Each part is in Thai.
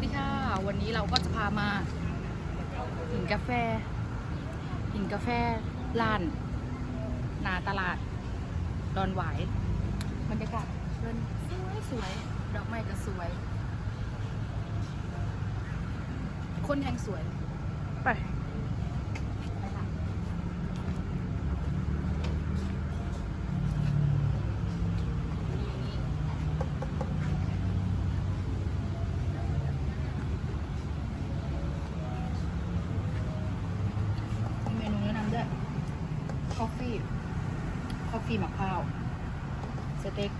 วัสดีค่ะ วันนี้เราก็จะพามาหินกาแฟหินกาแฟร้านนาตลาด ดอนหวายบรรยากาศเดินสวยสวยดอกไม้ก็สวย คนแห่งสวย ไปค่ะมีเมนูแนะนำด้วยคอฟฟี่ ฟีหมะพร้าว สเต็ก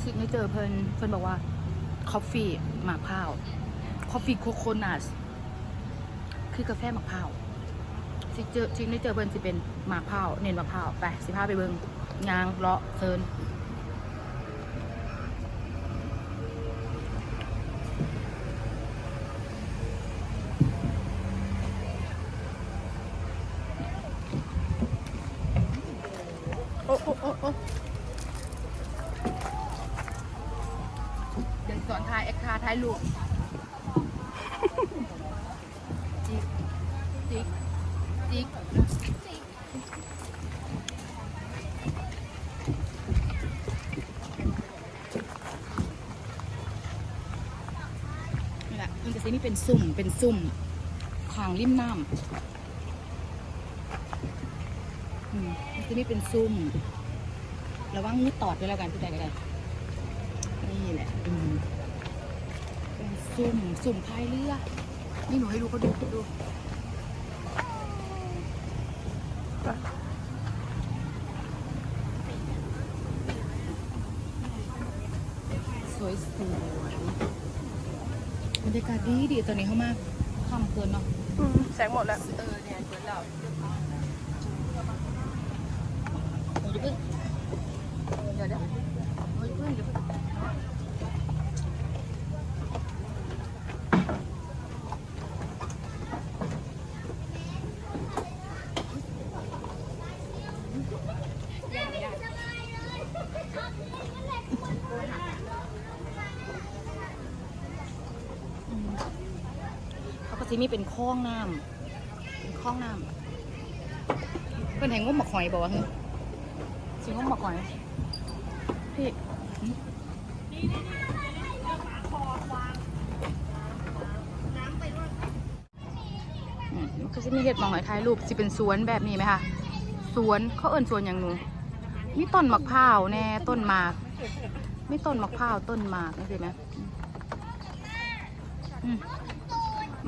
ซิกเนเจอร์เพิ่นเพิ่นบอกว่าคอฟฟี่หมะพร้าวคอฟฟี่โคโคนัทคือกาแฟหมะพร้าวซิกเจอซิกเนเจอร์เพิ่นสิเป็นหมะพร้าว เน้นมะพร้าว ไปสิพาไปเบิงยางเลาะเซิน โอ้โอ้โอ้โอ้เดี๋ยวสอนทายแอคคาทายลูกจิกจิกจิกนี่แหละมันจะซีนี่เป็นซุ่มเป็นซุ่มขางริมน้ำ อืมมันจะนี่เป็นซุ่มระวังมือตอดด้วยแล้วกันที่ใดก็ได้นี่แหละอืมเป็นซุ่มซุ่มพายเรือนี่หนูให้ดูเขาดูดูสวยสวยบรรยากาศดีดีตอนนี้เขามาค่ำเกินเนาะอืมแสงหมดแล้ว เออเนี่ยเกินแล้ว เดี๋ยวเพิ่งเดี๋ยวเดี๋ยวเฮ้ยเพิ่งเดี๋ยวเพิ่งอืมเขาก็จะมีเป็นคลองน้ำเป็นคลองน้ำเป็นแห่งงมหมกหอยบอกว่า เฮ้ยสิงมหมกหอยพี่มันก็จะมีเห็ดมอกหอยถ่ายรูปสิเป็นสวนแบบนี้ไหมคะสวนเขาเอิ้นสวนอย่างหนูมีต้นมะพร้าวแน่ต้นหมากมีต้นมะพร้าวต้นหมากนี่สิไหม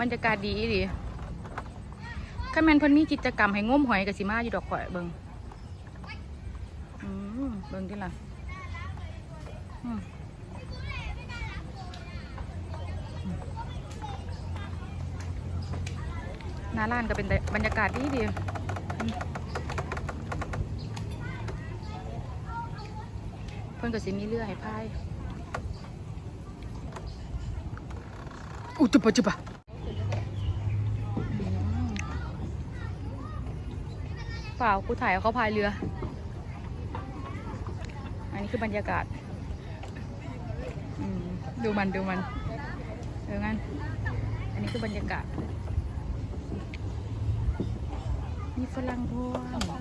บรรยากาศดีดีข้าแมนเพิ่นมีกิจกรรมให้ง้มหอยกับสิมาอยู่ดอกข่อยเบิง เบิงที่ล่ะอืมหน้าร้านก็เป็นแต่บรรยากาศดีดีอืมเพิ่นก็สิมีเรือให้พายอุยจุบปะจุบปะเปล่ากูถ่ายเขาพายเรือ อันนี้คือบรรยากาศดูมันดูมันเอองั้น อันนี้คือบรรยากาศ มีฝรั่งพวง